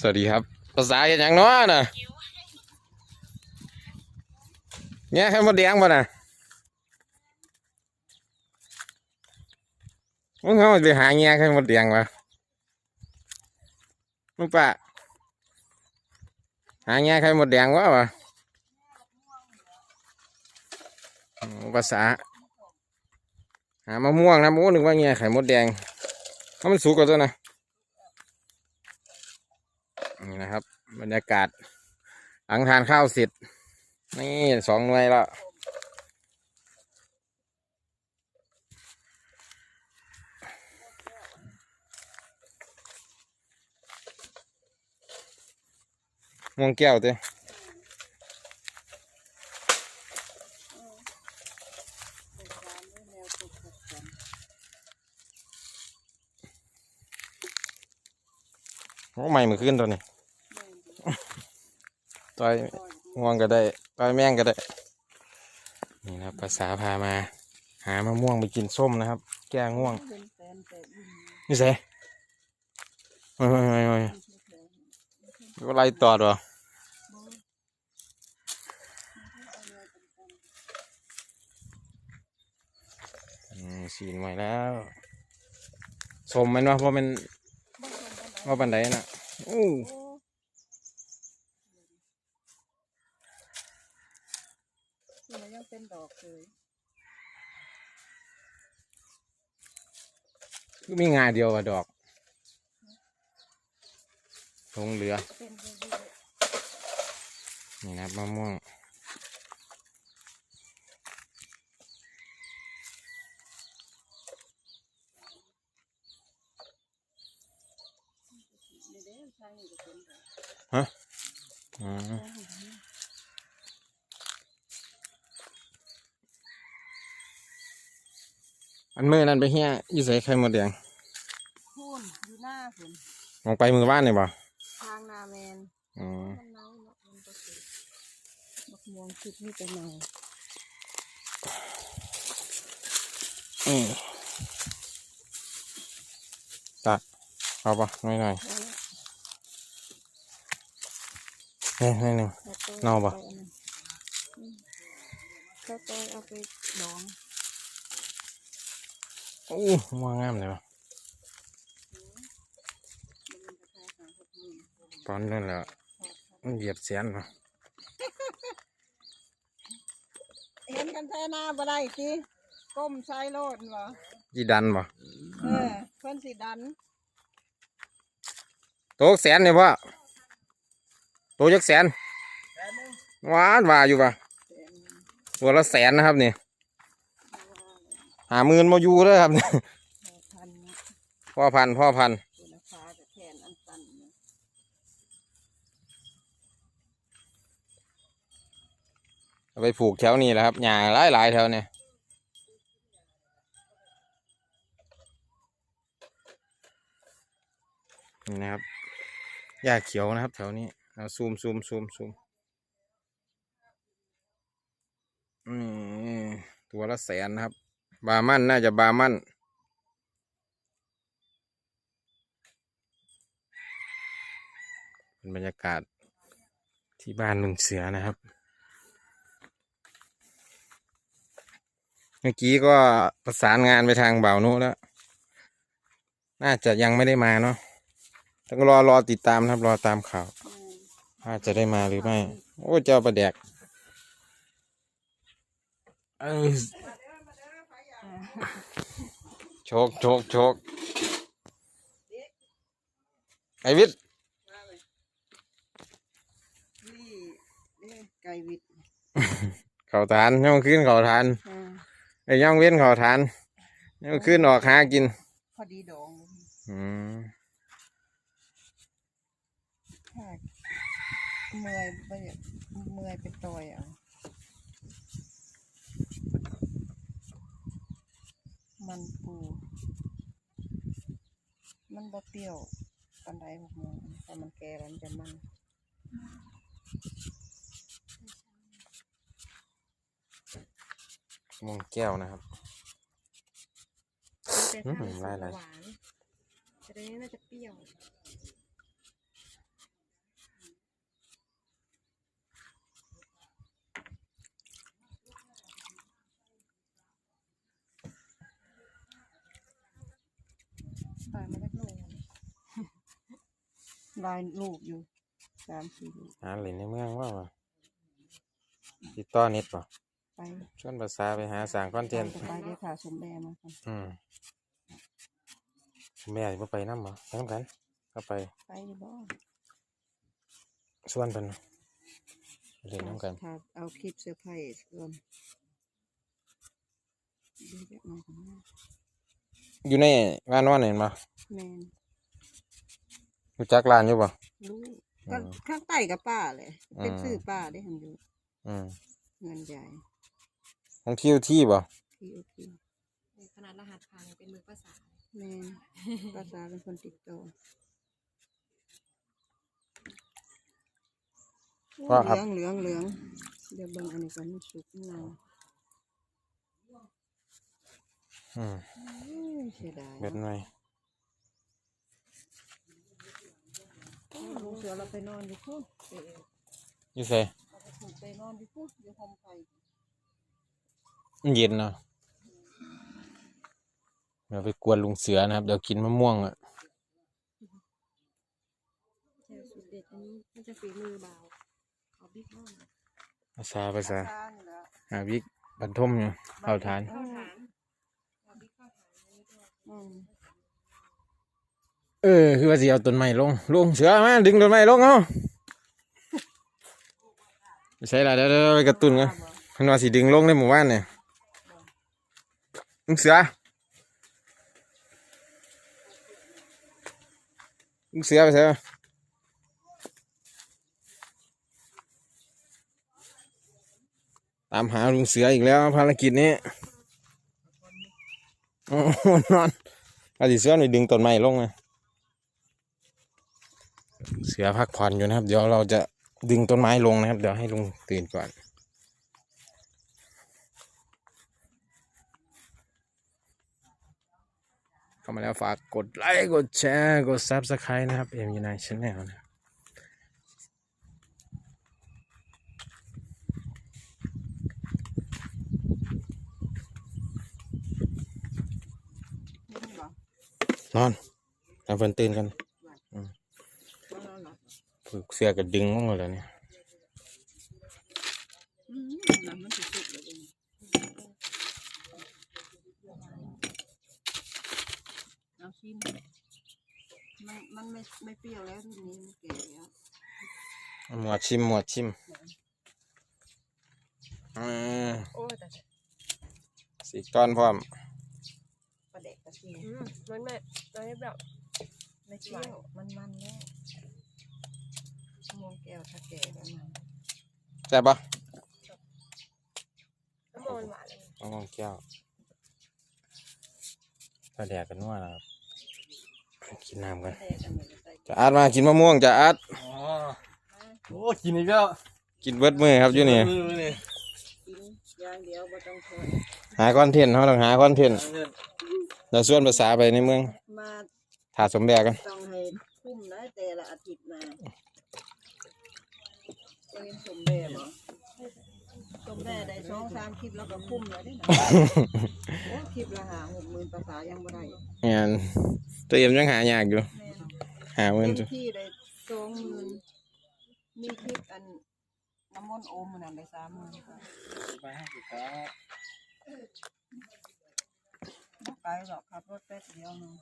สวัสดีครับ ภาษาเห็นอย่างน้อยน่ะเนี่ยให้หมดแดงป่ะน่ะมึงเขาไปหาเงี้ยให้หมดแดงวะมึงปะหาเงี้ยให้หมดแดงวะวะภาษา หามะม่วงนะโอ้นึกว่าเงี้ยไข่มดแดงถ้ามันสุกกว่าตัวนะ นี่นะครั บรรยากาศหลังทานข้าวเสร็จ นี่สองหน่วยแล้วม่วงแก้วเต้โอ้ไม่มือขึ้นตัวนี้ ต่อยง่วงก็ได้ต่อยแมงก็ได้ นี่นะครับภาษาพามา หามะม่วงไปกินส้มนะครับ แก้ง่วง นี่เซ่ไม่ไม่ไม่ไม่ก็ไล่ตอดวะอืมสีนใหม่แล้วสมมันวะเพราะมันว่าปันไดน่ะอู้ นี่มันยังเป็นดอกเลย ก็ มีงาเดียวอะดอกลงเหลือเป็นเรื่อยนี่นะมะม่วงๆนี่เด้อใช่นี่ก็เป็นดอกอืมอันมือนั่นไปเฮียอยู่ใส่ไข่หมดแดง อยู่หน้าฝนมองไปมือบ้านเลยบ่ทางนาแมนอืมมันเน่าเนาะมันก็คือบักม่วงคิดนี่จะเน่าอืมตัดเอาปะหน่อยหน่อยเฮ้ยนิดหนึ่ง แล้วก็เน่าปะออันนั้นอืมแล้วก็เอาไปดองอู้ม่วงงามเลยปะ ตอนนั้นแหละมันเหยียบเสียนปะเห็นกันแท้หน้าบ่ได้สิก้มใช้โลดเหรอยีดันปะเออเพิ่นสิดันโตกแสนเนี่ยพ่อโตจักแสนหวานว่าอยู่ปะตัวละแสนนะครับนี่หาหมื่นมาอยู่เลยครับนี่พันนะพ่อพันธุ์พ่อพันธุ์ ตัวราคาจะแทนอันตันนะ เอา ไปผูกแถวนี้แหละครับหญ้าหลายหลายๆแถวเนี่ยนี่นะครับหญ้าเขียวนะครับ แถวนี้เอาซูมซูมซูมซูมอืมตัวละแสนนะครับ บามันน่าจะบามันเป็นบรรยากาศที่บ้านลุงเสือนะครับ มื่อกี้ก็ประสานงานไปทางบ่าวนุแล้ว น่าจะยังไม่ได้มาเนาะต้องรอรอติดตามนะครับรอตามข่าวว่าจะได้มาหรือไม่ โอ้เจ้าประแดกเอ้ยโชกโชกโชกไอวิทย์นี่นี่ไก่วิดเขาทานย่องขึ้นเขาทานอ่า ไอ้ย่องเว้นเขาทานย่องขึ้นออกหากิน พอดีดองอืมแค่เมื่อยไปเมื่อยไปต่อยเอะมันปู มันบ่เปรี้ยวปันไดพวกมึงแต่มันแก่แล้วมันจะมัน ม่วงแก้วนะครับอืามหลายหลายแต่ตัวนี้น่าจะเปรี้ยว ปลยมาจากโรงลายลูกอยู่สามสี่ลูกหาเหรียญในเมืองว่าะติดต่อเน็ตป่ะ ไปชวนภาษาไปหาสร้างคอนเทนต์จะไปเดี๋ยวขาสมแบมาค่ะอืมแม่จะไปน้ำบ่ไปน้ำกันก็ไป ไปดีบ่ชวนเพิ่นไปเล่นน้ำกันถ้าเอาคลิปเซอร์ไพรส์ก่อนดูแบบนั้นก่อนนะอยู่ในบ้านนอนเห็นป่ะแมนรู้จักร้านอยู่ป่ะลูกก็อืมข้างใต้กับป้าเลยเป็นอืมซื้อป้าได้ทำอยู่อืมเงินใหญ่ ของที่ที่ป่ะที่โอเคขนาดรหัสผ่านยังเป็นมือภาษาแมนภาษาเป็นคนติดต่อว่าครับเหลืองเหลืองเหลืองเดี๋ยวเบิ่งอันนี้ก่อนมันสุกเงาอืมอุ้ยเสียดายเบ็ดหน่อยลุงเสือเราไปนอนอยู่พุ่นเอออยู่ใส่เราไปถูกไปนอนอยู่พุ่นอยู่ห้องไฟ มันเย็นเนาะเดี๋ยวไปกวนลุงเสือนะครับ เดี๋ยวกินมะม่วงอะใช่สุดเด็ดอันนี้มันจะฝีมือเบาเอาบิ๊กเข้ามาภาษาภาษาทานนี่แหละหาวิกบรรทมอยู่เข้าทานเข้าฐานเอาบิ๊กเข้าฐานอันนี้ด้วยอืมเออ คือว่าสิเอาต้นไม้ลงลุงเสือมาดึงต้นไม้ลงเอาไม่ใช่ละเดี๋ยวเดี๋ยวไปกระตุ้นกันมันว่าสิดึงลงในหมู่บ้านเนี่ย ลุงเสือลุงเสือไปใช่ไหมตามหาลุงเสืออีกแล้วภารกิจนี้โอ้นอนอาสิเสือหน่อยดึงต้นไม้ลงนะเสือพักผ่อนอยู่นะครับ เดี๋ยวเราจะดึงต้นไม้ลงนะครับ เดี๋ยวให้ลุงตื่นก่อน เข้า มาแล้วฝากกดไลค์กดแชร์กดซับสไครต์นะครับเอ็มยูไนชแนลนะนอนทำเพิ่นตื่นกันฝึกเสือกับดึงลงเลยเนี่ย อืมน้ำมันสุกๆเลยเองเอา ชิมมันมันไม่ไม่เปรี้ยวแล้วทีนี้มันแก่แล้วหมวดชิมหมวดชิมอืมโอ้แต่สีก้อนพร้อมปลาเด็กกระเทียมอืมมันไม่มันไม่แบบไม่เปรี้ยวมันมันแล้วมวงแก้วถ้าแก่แล้วมันใช่บปะน้ำมันหวานเลยต้องลองแก้วถ้าแดกกันนัวนะครับ กินน้ำกันแก่กันมันจะใส่จะอัดมากินมะม่วงจะอัดอ๋อโอ้กินอีกแล้วกินเบิดมือครับอยู่นี่มือนี่กินอย่างเดียวบ่ต้องทนหาคอนเทนต์เขาต้องหาคอนเทนต์เอาเงินเดี๋ยวส่วนภาษาไปในเมืองมาถาสมแดกกันต้องให้คุ้มนะแต่ละอาทิตย์มาจะเป็นสมแม่เหรอ สมแม่ได้สองสามคลิปแล้วก็คุ้มแล้วนี่นะโอ้คลิปละหาหกหมื่นภาษายังบ่ได้งานตัวเอ็มยังหายากอยู่ แม่หาเงินเต็จุมที่ได้สองหมื่นมีคลิปอันน้ำมนต์โอมมันนั่นได้สามหมื่นค่ะไปให้สุดครับ บ่ไกลหรอกขับรถแป๊บเดียวหนึง